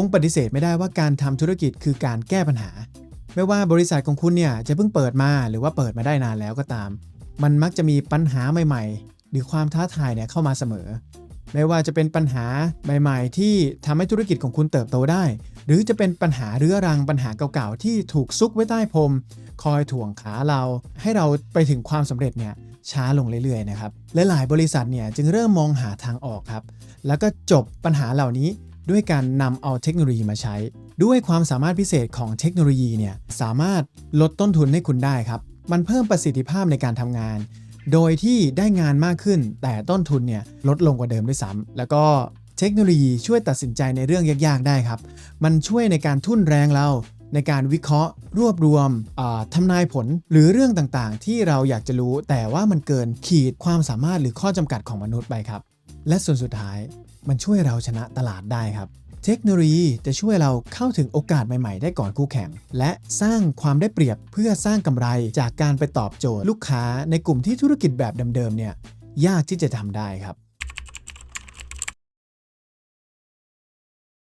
คงปฏิเสธไม่ได้ว่าการทำธุรกิจคือการแก้ปัญหา ไม่ว่าบริษัทของคุณเนี่ยจะเพิ่งเปิดมาหรือว่าเปิดมาได้นานแล้วก็ตาม มันมักจะมีปัญหาใหม่ๆ หรือความท้าทายเนี่ยเข้ามาเสมอ ไม่ว่าจะเป็นปัญหาใหม่ ๆ ที่ทำให้ธุรกิจของคุณเติบโตได้ หรือจะเป็นปัญหาเรื้อรังปัญหาเก่าๆที่ถูกซุกไว้ใต้พรมคอยถ่วงขาเรา ให้เราไปถึงความสำเร็จเนี่ยช้าลงเรื่อยๆนะครับและหลายบริษัทเนี่ยจึงเริ่มมองหาทางออกครับ แล้วก็จบปัญหาเหล่านี้ ด้วยการนำเอาเทคโนโลยีมาใช้ ด้วยความสามารถพิเศษของเทคโนโลยีเนี่ยสามารถลดต้นทุนให้คุณได้ครับ มันเพิ่มประสิทธิภาพในการทำงาน โดยที่ได้งานมากขึ้น แต่ต้นทุนเนี่ยลดลงกว่าเดิมด้วยซ้ำแล้วก็เทคโนโลยีช่วยตัดสินใจในเรื่องยากๆได้ครับ มันช่วยในการทุ่นแรงเราในการวิเคราะห์ รวบรวมอ่าทำนายผลหรือเรื่องต่างๆ ที่เราอยากจะรู้ แต่ว่ามันเกินขีดความสามารถหรือข้อจำกัดของมนุษย์ไปครับ และส่วนสุดท้ายมันช่วยเราชนะตลาดได้ครับ เทคโนโลยีจะช่วยเราเข้าถึงโอกาสใหม่ ๆ ได้ก่อนคู่แข่ง และสร้างความได้เปรียบเพื่อสร้างกำไรจากการไปตอบโจทย์ลูกค้าในกลุ่มที่ธุรกิจแบบเดิมๆเนี่ยยากที่จะทำได้ครับ